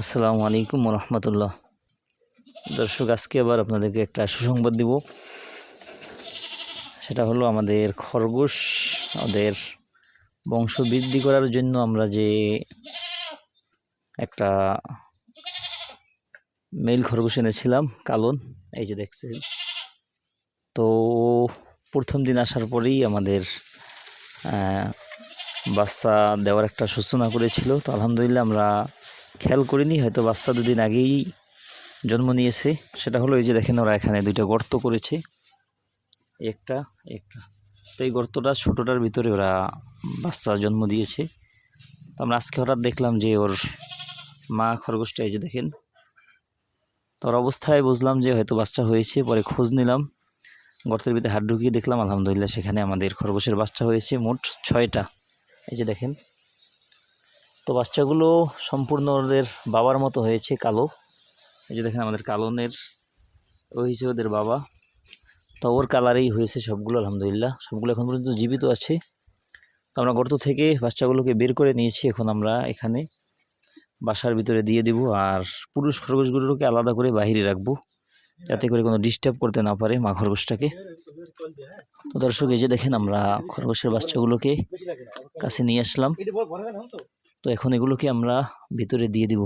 আসসালামু আলাইকুম রহমতুল্লাহ দর্শক, আজকে আবার আপনাদেরকে একটা সুসংবাদ দিব। সেটা হলো আমাদের খরগোশ, আমাদের বংশ বৃদ্ধি করার জন্য আমরা যে একটা মেল খরগোশ এনেছিলাম, কালন, এই যে দেখছেন। তো প্রথম দিন আসার পরেই আমাদের বাচ্চা দেওয়ার একটা সূচনা করেছিল। তো আলহামদুলিল্লাহ আমরা খেয়াল করিনি, হয়তো বাচ্চা দুদিন আগেই জন্ম নিয়েছে। সেটা হলো এই যে দেখেন ওরা এখানে দুইটা গর্ত করেছে। একটা একটা। তো এই গর্তটা ছোটোটার ভিতরে ওরা বাচ্চা জন্ম দিয়েছে। তো আমরা আজকে হঠাৎ দেখলাম যে ওর মা খরগোশটা, এই যে দেখেন। তো ওর অবস্থায় বুঝলাম যে হয়তো বাচ্চা হয়েছে, পরে খোঁজ নিলাম। গর্তের ভিতরে হাত ঢুকিয়ে দেখলাম, আলহামদুলিল্লাহ সেখানে আমাদের খরগোশের বাচ্চা হয়েছে, মোট ছয়টা। এই যে দেখেন তো বাচ্চাগুলো সম্পূর্ণ ওদের বাবার মতো হয়েছে কালো। এই যে দেখেন আমাদের কালনের ওই হিসেবে ওদের বাবা। তো ওর কালারেই হয়েছে সবগুলো, আলহামদুলিল্লাহ। সবগুলো এখন পর্যন্ত জীবিত আছে। তো আমরা গর্ত থেকে বাচ্চাগুলোকে বের করে নিয়েছি, এখন আমরা এখানে বাসার ভিতরে দিয়ে দিব। আর পুরুষ খরগোশগুলোকে আলাদা করে বাহিরে রাখব, যাতে করে কোনো ডিস্টার্ব করতে না পারে মা খরগোশটাকে। তো দর্শক, এই যে দেখেন আমরা খরগোশের বাচ্চাগুলোকে কাছে নিয়ে আসলাম। তো এখন এগুলোকে আমরা ভিতরে দিয়ে দিব।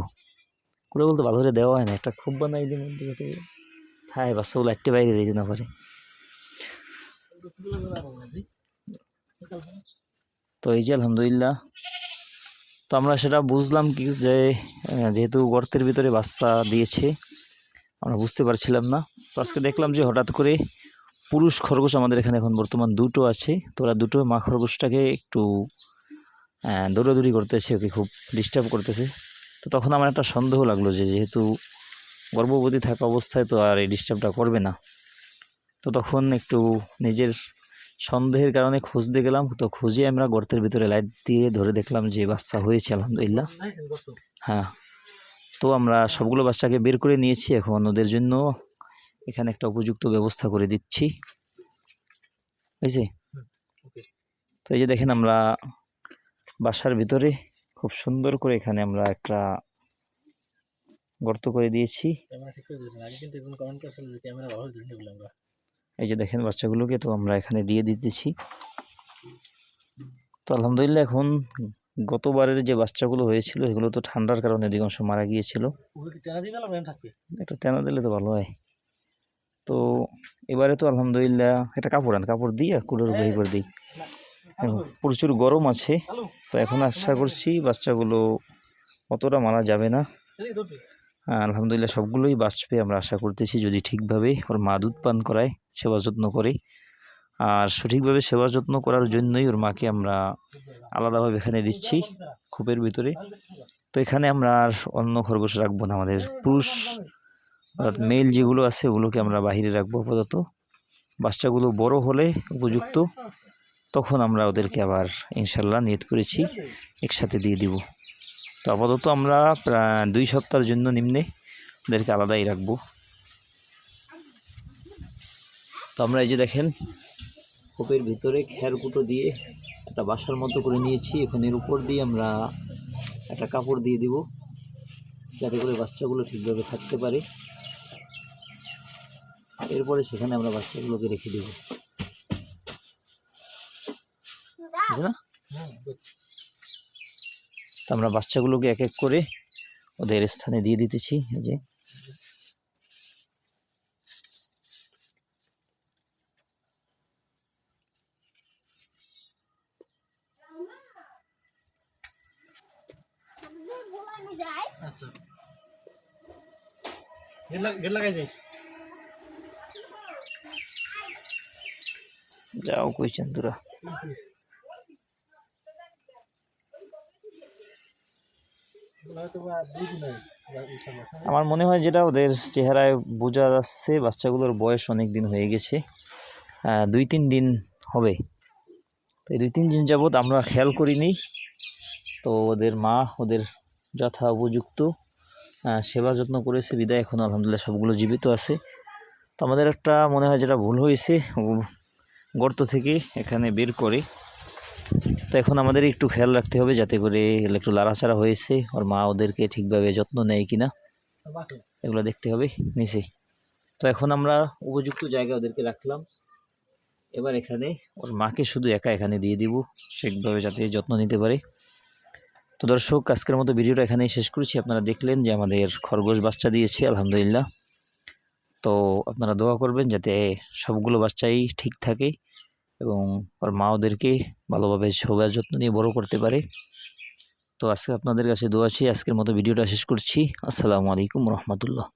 করে বলতে ভালো করে দেওয়া হয় না, একটা খুব বানাই দিই মধ্যে বাচ্চাগুলো একটা বাইরে যেতে না পারে। তো এই যে আলহামদুলিল্লাহ। তো আমরা সেটা বুঝলাম কি যে যেহেতু গর্তের ভিতরে বাচ্চা দিয়েছে, আমরা বুঝতে পারছিলাম না। তো আজকে দেখলাম যে হঠাৎ করে পুরুষ খরগোশ আমাদের এখানে এখন বর্তমান দুটো আছে। তো ওরা দুটো মা খরগোশটাকে একটু দৌড়াদৌড়ি করতেছে ওকে খুব ডিস্টার্ব করতেছে। তো তখন আমার একটা সন্দেহ লাগল যে যেহেতু গর্ভবতী থাকা অবস্থায় তো আর এই ডিস্টার্বটা করবে না। তো তখন একটু নিজের সন্দেহের কারণে খুঁজতে গেলাম। তো খুঁজে আমরা গর্তের ভিতরে লাইট দিয়ে ধরে দেখলাম যে বাচ্চা হয়েছে আলহামদুলিল্লাহ। হ্যাঁ তো আমরা সবগুলো বাচ্চাকে বের করে নিয়েছি। এখন ওদের জন্য এখানে একটা উপযুক্ত ব্যবস্থা করে দিচ্ছি। বুঝছি তো এই যে দেখেন আমরা বাসার ভিতরে খুব সুন্দর করে এখানে আমরা একটা গর্ত করে দিয়েছি। এই যে দেখেন বাচ্চাগুলোকে তো আমরা এখানে দিয়ে দিতেছি। তো আলহামদুলিল্লাহ এখন গতবারের যে বাচ্চাগুলো হয়েছিল এগুলো তো ঠান্ডার কারণে অধিকাংশ মারা গিয়েছিল। একটু তেনা দিলে তো ভালো হয়। তো এবারে তো আলহামদুলিল্লাহ একটা কাপড় আন কাপড় দিয়ে কুলোর উপরে করে দিই। প্রচুর গরম আছে। তো এখন আশা করছি বাচ্চাগুলো অতটা মারা যাবে না। আলহামদুলিল্লাহ সবগুলোই বাঁচবে আমরা আশা করতেছি যদি ঠিকভাবে ওর মা দুধ পান করায়, সেবা যত্ন করে। আর সঠিকভাবে সেবা যত্ন করার জন্যই ওর মাকে আমরা আলাদাভাবে এখানে দিচ্ছি খোপের ভিতরে। তো এখানে আমরা আর অন্য খরগোশ রাখব না, আমাদের পুরুষ অর্থাৎ মেল যেগুলো আছে ওগুলোকে আমরা বাহিরে রাখব আপাতত। বাচ্চাগুলো বড় হলে উপযুক্ত। তখন আমরা ওদেরকে আবার ইনশাল্লাহ নিয়ত করেছি, একসাথে দিয়ে দিব। তো আপাতত আমরা দুই সপ্তাহের জন্য নিম্নে ওদেরকে আলাদাই রাখব। তো আমরা এই যে দেখেন, কোপের ভিতরে খের কুটো দিয়ে একটা বাসার মতো করে নিয়েছি। এখন এর উপর দিয়ে আমরা একটা কাপড় দিয়ে দিব, যাতে করে বাচ্চাগুলো ঠিকভাবে থাকতে পারে। এরপরে সেখানে আমরা বাচ্চাগুলোকে রেখে দেব। বুঝলে? না তো আমরা বাচ্চাগুলোকে এক এক করে ওদের স্থানে দিয়ে দিতেছি এই যে। আচ্ছা। যাও কই চন্দুরা হয়তো বা দুই দিন হয় ইনশাআল্লাহ আমার মনে হয় যেটা ওদের চেহারায় বোঝা যাচ্ছে, বাচ্চাগুলোর বয়স অনেক দিন হয়ে গেছে দুই তিন দিন হবে। তো এই দুই তিন দিন যাবৎ আমরা খেয়াল করিনি। তো ওদের মা, ওদের যথা উপযুক্ত সেবা যত্ন করেছে, বিদায় এখন আলহামদুলিল্লাহ সবগুলো জীবিত আছে। তো আমাদের একটা মনে হয় যেটা ভুল হয়েছে গর্ত থেকে এখানে বের করে। তো এখন আমাদের একটু খেয়াল রাখতে হবে যাতে করে একটু লাড়াচাড়া হয়েছে। ওর মা ওদেরকে ঠিকভাবে যত্ন নেয় কি না এগুলো দেখতে হবে নিচে। তো এখন আমরা উপযুক্ত জায়গায় ওদেরকে রাখলাম। এবার এখানে ওর মাকে শুধু একা এখানে দিয়ে দিব, ঠিকভাবে যাতে যত্ন নিতে পারে। তো দর্শক, আজকের মতো ভিডিওটা এখানেই শেষ করছি। আপনারা দেখলেন যে আমাদের খরগোশ বাচ্চা দিয়েছে, আলহামদুলিল্লাহ। তো আপনারা দোয়া করবেন যাতে সবগুলো বাচ্চাই ঠিক থাকে। এবং ওর মা ওদেরকে ভালোভাবে সবার যত্ন নিয়ে বড় করতে পারে। তো আজকে আপনাদের কাছে দোয়া আছি আজকের মতো ভিডিওটা শেষ করছি। আসসালামু আলাইকুম রহমতুল্লাহ।